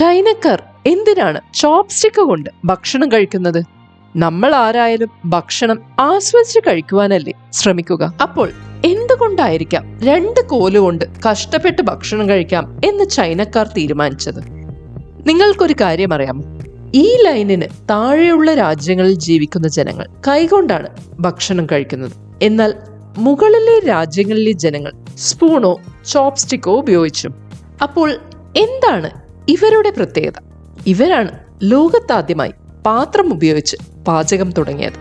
ചൈനക്കാർ എന്തിനാണ് ചോപ്സ്റ്റിക്ക് കൊണ്ട് ഭക്ഷണം കഴിക്കുന്നത്? നമ്മൾ ആരായാലും ഭക്ഷണം ആസ്വദിച്ച് കഴിക്കുവാനല്ലേ ശ്രമിക്കുക. അപ്പോൾ എന്തുകൊണ്ടായിരിക്കാം രണ്ട് കോലുകൊണ്ട് കഷ്ടപ്പെട്ട് ഭക്ഷണം കഴിക്കാം എന്ന് ചൈനക്കാർ തീരുമാനിച്ചത്? നിങ്ങൾക്കൊരു കാര്യം അറിയാമോ? ഈ ലൈനിന് താഴെയുള്ള രാജ്യങ്ങളിൽ ജീവിക്കുന്ന ജനങ്ങൾ കൈകൊണ്ടാണ് ഭക്ഷണം കഴിക്കുന്നത്. എന്നാൽ മുകളിലെ രാജ്യങ്ങളിലെ ജനങ്ങൾ സ്പൂണോ ചോപ്സ്റ്റിക്കോ ഉപയോഗിച്ചും. അപ്പോൾ എന്താണ് ഇവരുടെ പ്രത്യേകത. ഇവരാണ് ലോകത്താദ്യമായി പാത്രം ഉപയോഗിച്ച് പാചകം തുടങ്ങിയത്.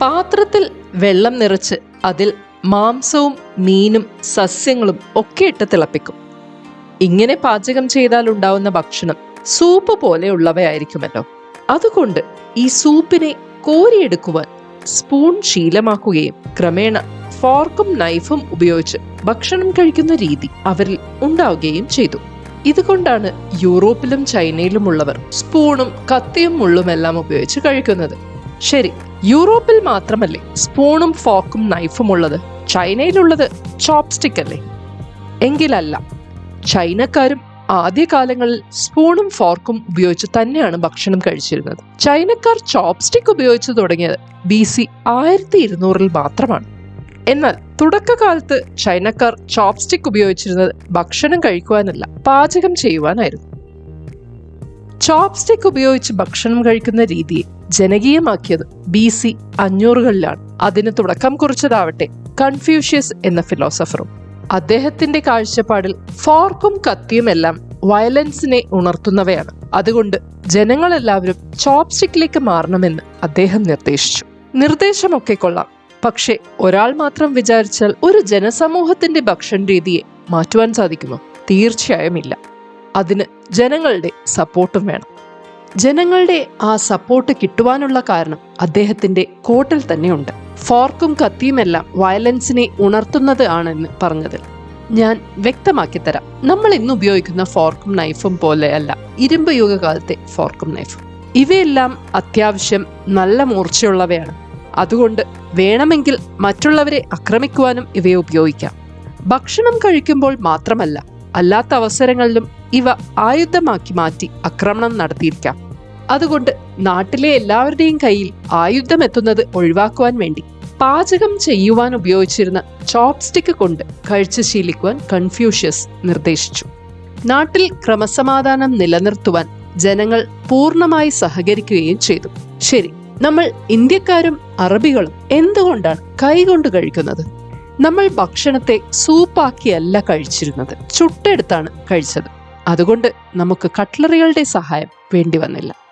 പാത്രത്തിൽ വെള്ളം നിറച്ച് അതിൽ മാംസവും മീനും സസ്യങ്ങളും ഒക്കെ ഇട്ട് തിളപ്പിക്കും. ഇങ്ങനെ പാചകം ചെയ്താൽ ഉണ്ടാവുന്ന ഭക്ഷണം സൂപ്പ് പോലെയുള്ളവയായിരിക്കുമല്ലോ അതുകൊണ്ട് ഈ സൂപ്പിനെ കോരിയെടുക്കുവാൻ സ്പൂൺ ശീലമാക്കുകയും ക്രമേണ ഫോർക്കും നൈഫും ഉപയോഗിച്ച് ഭക്ഷണം കഴിക്കുന്ന രീതി അവരിൽ ഉണ്ടാവുകയും ചെയ്തു. ഇതുകൊണ്ടാണ് യൂറോപ്പിലും ചൈനയിലും ഉള്ളവർ സ്പൂണും കത്തിയും മുള്ളുമെല്ലാം ഉപയോഗിച്ച് കഴിക്കുന്നത്. ശരി യൂറോപ്പിൽ മാത്രമല്ലേ സ്പൂണും ഫോക്കും നൈഫും ഉള്ളത് ചൈനയിലുള്ളത് ചോപ്സ്റ്റിക് അല്ലേ എങ്കിലല്ല ചൈനക്കാരും ആദ്യകാലങ്ങളിൽ സ്പൂണും ഫോർക്കും ഉപയോഗിച്ച് തന്നെയാണ് ഭക്ഷണം കഴിച്ചിരുന്നത്. ചൈനക്കാർ ചോപ്സ്റ്റിക് ഉപയോഗിച്ച് തുടങ്ങിയത് ബി സി ആയിരത്തി ഇരുന്നൂറിൽ മാത്രമാണ്. എന്നാൽ തുടക്കകാലത്ത് ചൈനക്കാർ ചോപ്സ്റ്റിക് ഉപയോഗിച്ചിരുന്നത് ഭക്ഷണം കഴിക്കുവാനല്ല പാചകം ചെയ്യുവാനായിരുന്നു. ചോപ്സ്റ്റിക് ഉപയോഗിച്ച് ഭക്ഷണം കഴിക്കുന്ന രീതിയെ ജനകീയമാക്കിയത് ബി സി അഞ്ഞൂറുകളിലാണ്. അതിന് തുടക്കം കുറിച്ചതാവട്ടെ കൺഫ്യൂഷ്യസ് എന്ന ഫിലോസഫറും അദ്ദേഹത്തിന്റെ കാഴ്ചപ്പാടിൽ ഫോർക്കും കത്തിയുമെല്ലാം വയലൻസിനെ ഉണർത്തുന്നവയാണ്. അതുകൊണ്ട് ജനങ്ങളെല്ലാവരും ചോപ്സ്റ്റിക്കിലേക്ക് മാറണമെന്ന് അദ്ദേഹം നിർദ്ദേശിച്ചു. നിർദ്ദേശമൊക്കെ കൊള്ളാം. പക്ഷെ ഒരാൾ മാത്രം വിചാരിച്ചാൽ ഒരു ജനസമൂഹത്തിന്റെ ഭക്ഷണ രീതിയെ മാറ്റുവാൻ സാധിക്കുമോ? തീർച്ചയായും ഇല്ല അതിന് ജനങ്ങളുടെ സപ്പോർട്ടും വേണം. ജനങ്ങളുടെ ആ സപ്പോർട്ട് കിട്ടുവാനുള്ള കാരണം അദ്ദേഹത്തിന്റെ കോട്ടിൽ തന്നെയുണ്ട്. ഫോർക്കും കത്തിയുമെല്ലാം വയലൻസിനെ ഉണർത്തുന്നത് ആണെന്ന് പറഞ്ഞതിൽ ഞാൻ വ്യക്തമാക്കി തരാം നമ്മൾ ഇന്ന് ഉപയോഗിക്കുന്ന ഫോർക്കും നൈഫും പോലെയല്ല ഇരുമ്പ് യുഗകാലത്തെ ഫോർക്കും നൈഫും. ഇവയെല്ലാം അത്യാവശ്യം നല്ല മൂർച്ചയുള്ളവയാണ്. അതുകൊണ്ട് വേണമെങ്കിൽ മറ്റുള്ളവരെ ആക്രമിക്കുവാനും ഇവയെ ഉപയോഗിക്കാം. ഭക്ഷണം കഴിക്കുമ്പോൾ മാത്രമല്ല അല്ലാത്ത അവസരങ്ങളിലും ഇവ ആയുധമാക്കി മാറ്റി ആക്രമണം നടത്തിയിരിക്കാം. അതുകൊണ്ട് നാട്ടിലെ എല്ലാവരുടെയും കയ്യിൽ ആയുധം എത്തുന്നത് ഒഴിവാക്കുവാൻ വേണ്ടി പാചകം ചെയ്യുവാൻ ഉപയോഗിച്ചിരുന്ന ചോപ്സ്റ്റിക്ക് കൊണ്ട് കഴിച്ച് ശീലിക്കുവാൻ കൺഫ്യൂഷ്യസ് നിർദ്ദേശിച്ചു. നാട്ടിൽ ക്രമസമാധാനം നിലനിർത്തുവാൻ ജനങ്ങൾ പൂർണമായി സഹകരിക്കുകയും ചെയ്തു. ശരി നമ്മൾ ഇന്ത്യക്കാരും അറബികളും എന്തുകൊണ്ടാണ് കൈകൊണ്ട് കഴിക്കുന്നത്? നമ്മൾ ഭക്ഷണത്തെ സൂപ്പാക്കിയല്ല കഴിച്ചിരുന്നത് ചുട്ടെടുത്താണ് കഴിച്ചത്. അതുകൊണ്ട് നമുക്ക് കട്ട്ലറികളുടെ സഹായം വേണ്ടി വന്നില്ല.